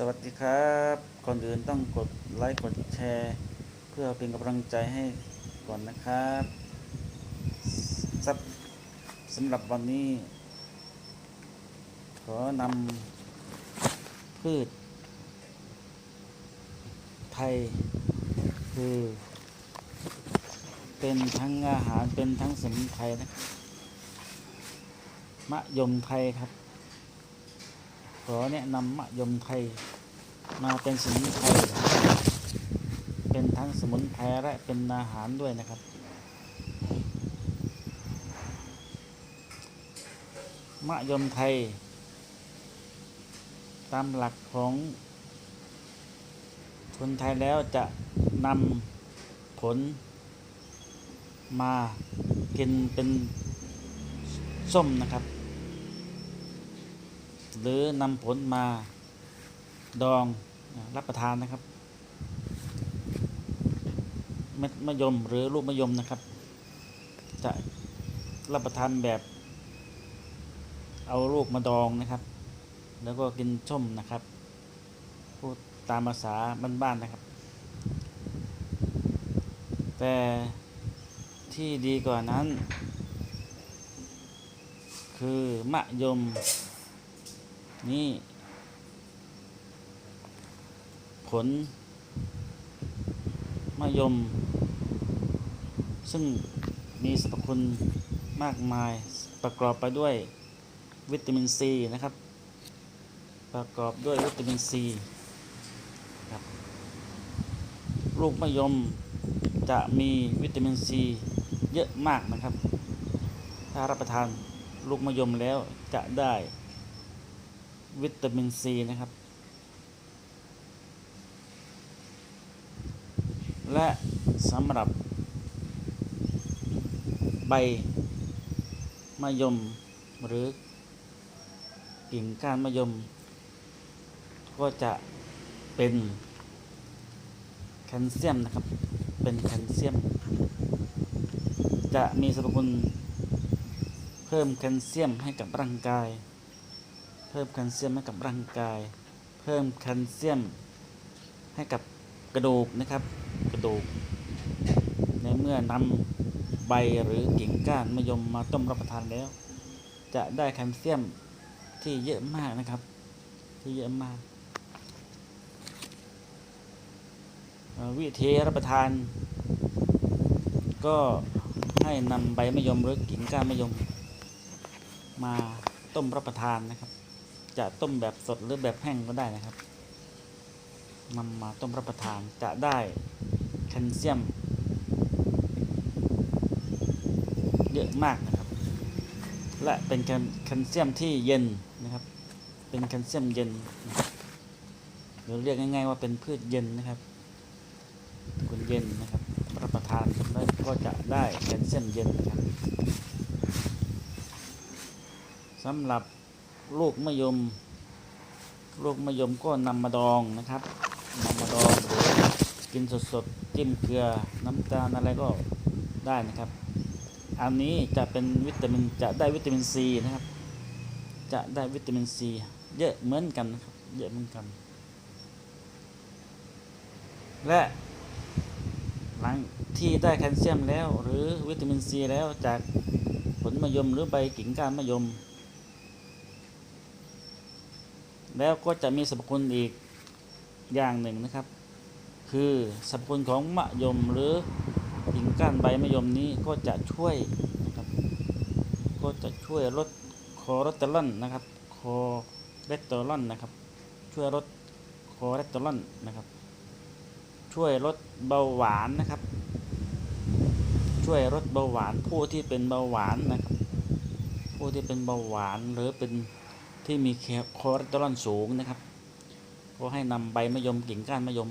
สวัสดีครับก่อนอื่นต้องกดไลค์กดแชร์ เพื่อเป็นกำลังใจให้ก่อนนะครับสับสำหรับวันนี้ ขอนำพืช ไทย คือ เป็นทั้งอาหารเป็นทั้งสมุนไพรนะครับมะยมไทยครับขอแนะนำมะยมไทย มาเป็นสมุนไพรเป็นทั้งสมุนไพรและเป็นอาหารด้วยนะครับ มะยมไทย ตามหลักของคนไทยแล้วจะนำผลมากินเป็นส้มนะครับ หรือนำผลมา ดองรับประทานนะครับ เม็ดมะยมหรือลูกมะยมนะครับ จะรับประทานแบบ เอาลูกมาดองนะครับ แล้วก็กินส้มนะครับ พูดตามภาษาบ้านๆนะครับ แต่ที่ดีกว่านั้น คือมะยมนี่ ผลมะยม ซึ่งมีสรรพคุณมากมายประกอบไปด้วยวิตามินซีนะครับ ประกอบด้วยวิตามินซีครับลูกมะยมจะมีวิตามินซีเยอะมากนะครับ ถ้ารับประทานลูกมะยมแล้วจะได้วิตามินซีนะครับ และสำหรับ ใบมะยมหรือกิ่งก้านมะยม ก็จะเป็นแคลเซียมนะครับ เป็นแคลเซียม จะมีสรรพคุณเพิ่มแคลเซียมให้กับร่างกาย เพิ่มแคลเซียมให้กับร่างกาย เพิ่มแคลเซียมให้กับ กระดูกนะครับ กระดูก ในเมื่อนำใบหรือกิ่งก้านมะยมมาต้มรับประทานแล้ว จะได้แคลเซียมที่เยอะมากนะครับ ที่เยอะมาก วิธีรับประทาน ก็ให้นำใบมะยมหรือกิ่งก้านมะยม มาต้มรับประทานนะครับ จะต้มแบบสดหรือแบบแห้งก็ได้นะครับ นำมาต้มรับประทานจะได้แคลเซียม เยอะมากนะครับ และเป็นแคลเซียมที่เย็นนะครับ เป็นแคลเซียมเย็นนะครับหรือเรียกง่าย ๆ ว่าเป็นพืชเย็นนะครับคุณเย็นนะครับ รับประทานแล้วก็จะได้แคลเซียมเย็นนะครับสำหรับลูกมะยม ลูกมะยมก็นำมาดองนะครับนำมาดองหรือ กินสดๆจิ้มเกลือน้ำตาลอะไรก็ได้นะครับ อันนี้จะเป็นวิตามินจะได้วิตามินซีนะครับ จะได้วิตามินซีเยอะเหมือนกันนะครับเยอะเหมือนกัน และหลังที่ได้แคลเซียมแล้วหรือวิตามินซีแล้วจากผลมะยมหรือใบกิ่งก้านมะยม แล้วก็จะมีสรรพคุณอีกอย่างหนึ่งนะครับ คือสรรพคุณของมะยมหรือกิ่งก้านใบมะยมนี้ก็จะช่วยนะครับก็จะช่วยลดคอเลสเตอรอลนะครับคอเลสเตอรอลนะครับ ช่วยลดคอเลสเตอรอลนะครับ ช่วยลดเบาหวานนะครับ ช่วยลดเบาหวานผู้ที่เป็นเบาหวานนะครับ ผู้ที่เป็นเบาหวานหรือเป็นที่มีคอเลสเตอรอลสูงนะครับ ก็ให้นำใบมะยมกิ่งก้านมะยม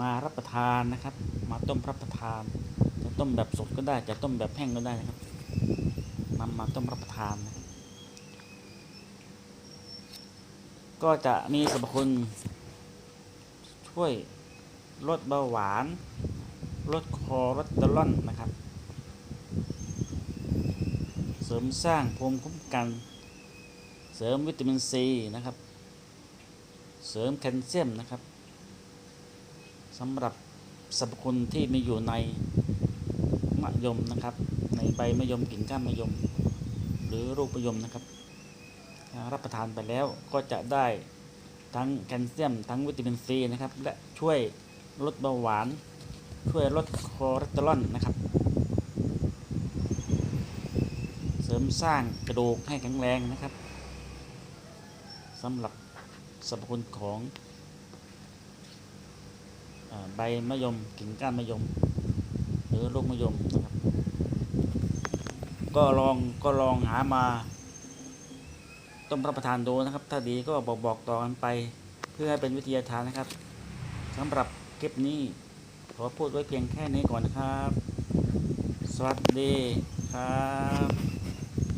มารับประทานนะครับ มาต้มรับประทาน จะต้มแบบสดก็ได้ จะต้มแบบแห้งก็ได้นะครับนำมาต้มรับประทานนะครับก็จะมีสรรพคุณช่วยลดเบาหวาน ลดคอเลสเตอรอลนะครับ เสริมสร้างภูมิคุ้มกัน เสริมวิตามินซีนะครับ เสริมแคลเซียมนะครับ สำหรับสรรพคุณที่มีอยู่ในมะยมนะครับ ในใบมะยมกิ่งก้านมะยม หรือลูกมะยมนะครับ รับประทานไปแล้วก็จะได้ทั้งแคลเซียม ทั้งวิตามินซีนะครับ และช่วยลดเบาหวาน ช่วยลดคอเลสเตอรอลนะครับ เสริมสร้างกระดูกให้แข็งแรงนะครับสำหรับสรรพคุณของ ใบมะยมกิ่งก้านมะยม หรือลูกมะยมนะครับก็ลองก็ลองหามา ต้มรับประทานดูนะครับ ถ้าดีก็บอกบอกต่อกันไป เพื่อให้เป็นวิทยาทานนะครับสำหรับคลิปนี้ขอพูดไว้เพียงแค่นี้ก่อนนะครับ สวัสดีครับ